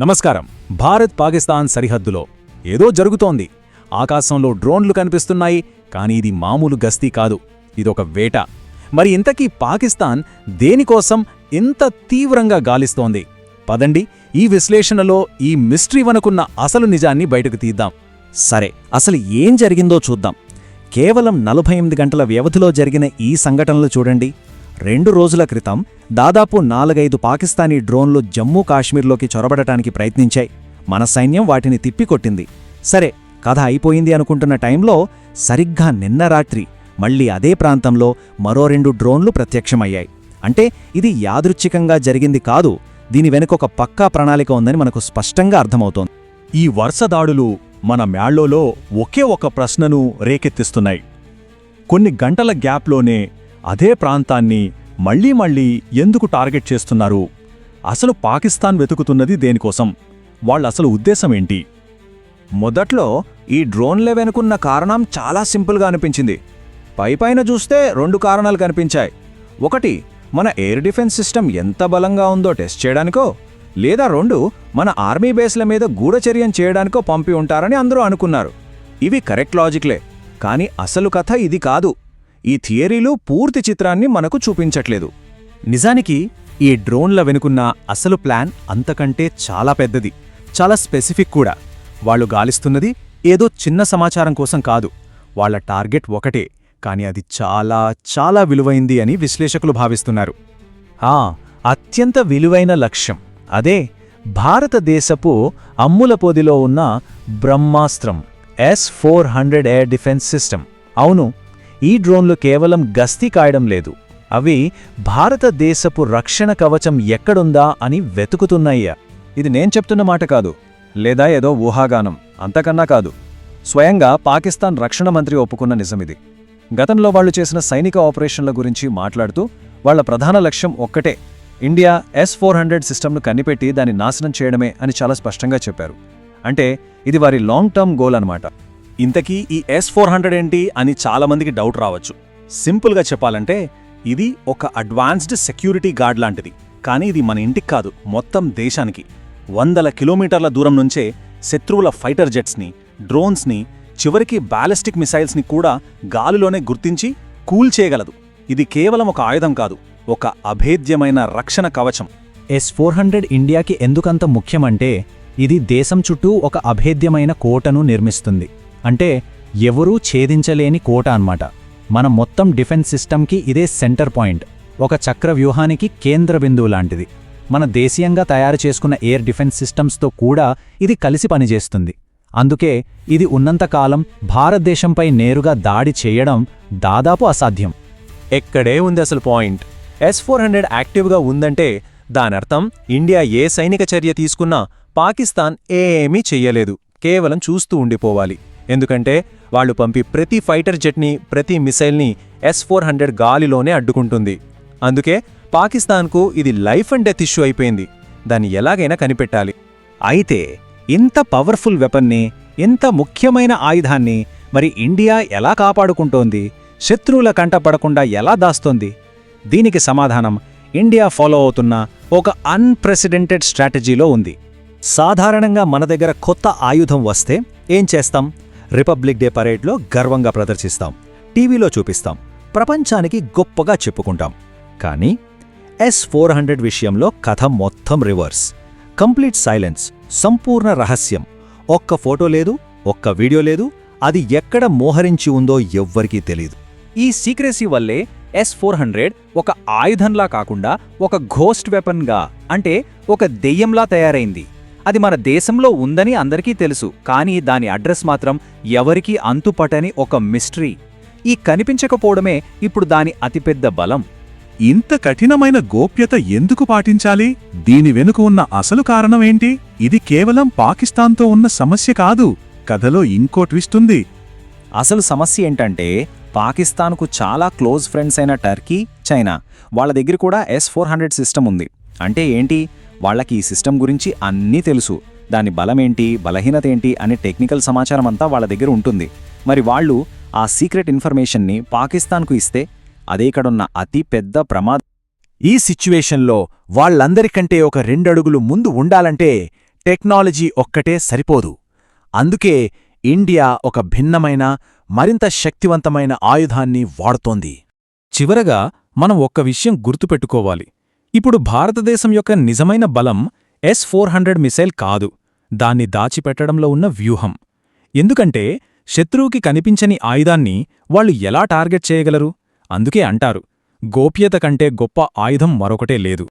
నమస్కారం. భారత్ పాకిస్తాన్ సరిహద్దులో ఏదో జరుగుతోంది. ఆకాశంలో డ్రోన్లు కనిపిస్తున్నాయి కానీ ఇది మామూలు గస్తీ కాదు. ఇదొక వేట. మరి ఇంతకీ పాకిస్తాన్ దేనికోసం ఇంత తీవ్రంగా గాలిస్తోంది? పదండి ఈ విశ్లేషణలో ఈ మిస్టరీ వనుకున్న అసలు నిజాన్ని బయటకు తీద్దాం. సరే అసలు ఏం జరిగిందో చూద్దాం. కేవలం నలభై ఎనిమిది గంటల వ్యవధిలో జరిగిన ఈ సంఘటనలు చూడండి. రెండు రోజుల క్రితం దాదాపు నాలుగైదు పాకిస్తానీ డ్రోన్లు జమ్మూ కాశ్మీర్లోకి చొరబడటానికి ప్రయత్నించాయి. మన సైన్యం వాటిని తిప్పికొట్టింది. సరే కథ అయిపోయింది అనుకుంటున్న టైంలో సరిగ్గా నిన్న రాత్రి మళ్ళీ అదే ప్రాంతంలో మరో రెండు డ్రోన్లు ప్రత్యక్షమయ్యాయి. అంటే ఇది యాదృచ్ఛికంగా జరిగింది కాదు దీని వెనుక ఒక పక్కా ప్రణాళిక ఉందని మనకు స్పష్టంగా అర్థమవుతోంది. ఈ వరుస దాడులు మన మ్యాళ్ళోలో ఒకే ఒక ప్రశ్నను రేకెత్తిస్తున్నాయి. కొన్ని గంటల గ్యాప్లోనే అదే ప్రాంతాన్ని మళ్ళీ మళ్ళీ ఎందుకు టార్గెట్ చేస్తున్నారు? అసలు పాకిస్తాన్ వెతుకుతున్నది దేనికోసం? వాళ్ళసలు ఉద్దేశమేంటి మొదట్లో ఈ డ్రోన్లే వెనుకున్న కారణం చాలా సింపుల్గా అనిపించింది. పైపైన చూస్తే రెండు కారణాలు కనిపించాయి. ఒకటి మన ఎయిర్ డిఫెన్స్ సిస్టమ్ ఎంత బలంగా ఉందో టెస్ట్ చేయడానికో లేదా రెండు మన ఆర్మీ బేస్ల మీద గూఢచర్యం చేయడానికో పంపి ఉంటారని అందరూ అనుకున్నారు. ఇవి కరెక్ట్ లాజిక్లే. కానీ అసలు కథ ఇది కాదు. ఈ థియరీలో పూర్తి చిత్రాన్ని మనకు చూపించట్లేదు. నిజానికి ఈ డ్రోన్ల వెనుకున్న అసలు ప్లాన్ అంతకంటే చాలా పెద్దది చాలా స్పెసిఫిక్ కూడా. వాళ్ళు గాలిస్తున్నది ఏదో చిన్న సమాచారం కోసం కాదు వాళ్ళ టార్గెట్ ఒకటే కాని అది చాలా చాలా విలువైంది అని విశ్లేషకులు భావిస్తున్నారు. ఆ అత్యంత విలువైన లక్ష్యం. అదే భారతదేశపు అమ్ముల పొదిలో ఉన్న బ్రహ్మాస్త్రం S four hundred air defence system అవును ఈ డ్రోన్లు కేవలం గస్తీ కాయడం లేదు. అవి భారతదేశపు రక్షణ కవచం ఎక్కడుందా అని వెతుకుతున్నాయ్యా ఇది నేను చెప్తున్న మాట కాదు. లేదా ఏదో ఊహాగానం. అంతకన్నా కాదు. స్వయంగా పాకిస్తాన్ రక్షణ మంత్రి ఒప్పుకున్న నిజమిది. గతంలో వాళ్ళు చేసిన సైనిక ఆపరేషన్ల గురించి మాట్లాడుతూ వాళ్ళ ప్రధాన లక్ష్యం ఒక్కటే. ఇండియా ఎస్ ఫోర్ హండ్రెడ్ సిస్టమ్ను కనిపెట్టి దాన్ని నాశనం చేయడమే అని చాలా స్పష్టంగా చెప్పారు. అంటే ఇది వారి లాంగ్ టర్మ్ గోల్ అనమాట ఇంతకీ ఈ ఎస్ ఫోర్ హండ్రెడ్ ఏంటి అని చాలామందికి డౌట్ రావచ్చు. సింపుల్గా చెప్పాలంటే ఇది ఒక అడ్వాన్స్డ్ సెక్యూరిటీ గార్డ్ లాంటిది. కానీ ఇది మన ఇంటికి కాదు మొత్తం దేశానికి. వందల కిలోమీటర్ల దూరం నుంచే శత్రువుల ఫైటర్ జెట్స్ని డ్రోన్స్ని చివరికి బ్యాలిస్టిక్ మిసైల్స్ని కూడా గాలిలోనే గుర్తించి కూల్ చేయగలదు. ఇది కేవలం ఒక ఆయుధం కాదు ఒక అభేద్యమైన రక్షణ కవచం. ఎస్ ఫోర్ హండ్రెడ్ ఇండియాకి ఎందుకంత ముఖ్యమంటే ఇది దేశం చుట్టూ ఒక అభేద్యమైన కోటను నిర్మిస్తుంది. అంటే ఎవరూ ఛేదించలేని కోట అన్నమాట. మన మొత్తం డిఫెన్స్ సిస్టమ్కి ఇదే సెంటర్ పాయింట్. ఒక చక్ర వ్యూహానికి కేంద్ర బిందువు లాంటిది. మన దేశీయంగా తయారు చేసుకున్న ఎయిర్ డిఫెన్స్ సిస్టమ్స్తో కూడా ఇది కలిసి పనిచేస్తుంది. అందుకే ఇది ఉన్నంతకాలం భారతదేశంపై నేరుగా దాడి చేయడం దాదాపు అసాధ్యం. ఎక్కడే ఉంది అసలు పాయింట్? ఎస్ ఫోర్ హండ్రెడ్ యాక్టివ్గా ఉందంటే దానర్థం ఇండియా ఏ సైనిక చర్య తీసుకున్నా పాకిస్తాన్ ఏమీ చెయ్యలేదు. కేవలం చూస్తూ ఉండిపోవాలి. ఎందుకంటే వాళ్ళు పంపి ప్రతి ఫైటర్ జెట్ని ప్రతి మిసైల్ని ఎస్ ఫోర్ హండ్రెడ్ గాలిలోనే అడ్డుకుంటుంది. అందుకే పాకిస్తాన్కు ఇది లైఫ్ అండ్ డెత్ ఇష్యూ అయిపోయింది. దాన్ని ఎలాగైనా కనిపెట్టాలి. అయితే ఇంత పవర్ఫుల్ వెపన్ని ఇంత ముఖ్యమైన ఆయుధాన్ని మరి ఇండియా ఎలా కాపాడుకుంటోంది? శత్రువుల కంటపడకుండా ఎలా దాస్తోంది? దీనికి సమాధానం ఇండియా ఫాలో అవుతున్న ఒక అన్ప్రెసిడెంటెడ్ స్ట్రాటజీలో ఉంది. సాధారణంగా మన దగ్గర కొత్త ఆయుధం వస్తే ఏం చేస్తాం? రిపబ్లిక్ డే పరేడ్లో గర్వంగా ప్రదర్శిస్తాం. టీవీలో చూపిస్తాం. ప్రపంచానికి గొప్పగా చెప్పుకుంటాం. కానీ ఎస్ ఫోర్ హండ్రెడ్ విషయంలో కథ మొత్తం రివర్స్. కంప్లీట్ సైలెన్స్ సంపూర్ణ రహస్యం. ఒక్క ఫోటో లేదు ఒక్క వీడియో లేదు అది ఎక్కడ మోహరించి ఉందో ఎవ్వరికీ తెలీదు. ఈ సీక్రెసీ వల్లే ఎస్ ఫోర్ హండ్రెడ్ ఒక ఆయుధంలా కాకుండా ఒక ఘోస్ట్ వెపన్గా అంటే ఒక దెయ్యంలా తయారైంది. అది మన దేశంలో ఉందని అందరికీ తెలుసు కానీ దాని అడ్రస్ మాత్రం ఎవరికీ అంతుపట్టని ఒక మిస్టరీ. ఈ కనిపించకపోవడమే ఇప్పుడు దాని అతిపెద్ద బలం. ఇంత కఠినమైన గోప్యత ఎందుకు పాటించాలి? దీని వెనుక ఉన్న అసలు కారణమేంటి ఇది కేవలం పాకిస్తాన్తో ఉన్న సమస్య కాదు కథలో ఇంకో ట్విస్ట్ ఉంది. అసలు సమస్య ఏంటంటే పాకిస్తాన్కు చాలా క్లోజ్ ఫ్రెండ్స్ అయిన టర్కీ చైనా. వాళ్ళ దగ్గర కూడా ఎస్ ఫోర్ హండ్రెడ్ సిస్టమ్ ఉంది. అంటే ఏంటి? వాళ్ళకి ఈ సిస్టమ్ గురించి అన్నీ తెలుసు. దాని బలమేంటి బలహీనత ఏంటి అనే టెక్నికల్ సమాచారం అంతా వాళ్ళ దగ్గర ఉంటుంది. మరి వాళ్ళు ఆ సీక్రెట్ ఇన్ఫర్మేషన్ని పాకిస్తాన్కు ఇస్తే అదే ఇక్కడున్న అతి పెద్ద ప్రమాదం ఈ సిచ్యువేషన్లో వాళ్ళందరికంటే ఒక రెండడుగులు ముందు ఉండాలంటే టెక్నాలజీ ఒక్కటే సరిపోదు. అందుకే ఇండియా ఒక భిన్నమైన మరింత శక్తివంతమైన ఆయుధాన్ని వాడుతోంది. చివరగా మనం ఒక్క విషయం గుర్తుపెట్టుకోవాలి. ఇప్పుడు భారతదేశం యొక్క నిజమైన బలం ఎస్ ఫోర్ హండ్రెడ్ మిసైల్ కాదు. దాన్ని దాచిపెట్టడంలో ఉన్న వ్యూహం. ఎందుకంటే శత్రువుకి కనిపించని ఆయుధాన్ని వాళ్ళు ఎలా టార్గెట్ చేయగలరు? అందుకే అంటారు గోప్యత కంటే గొప్ప ఆయుధం మరొకటే లేదు.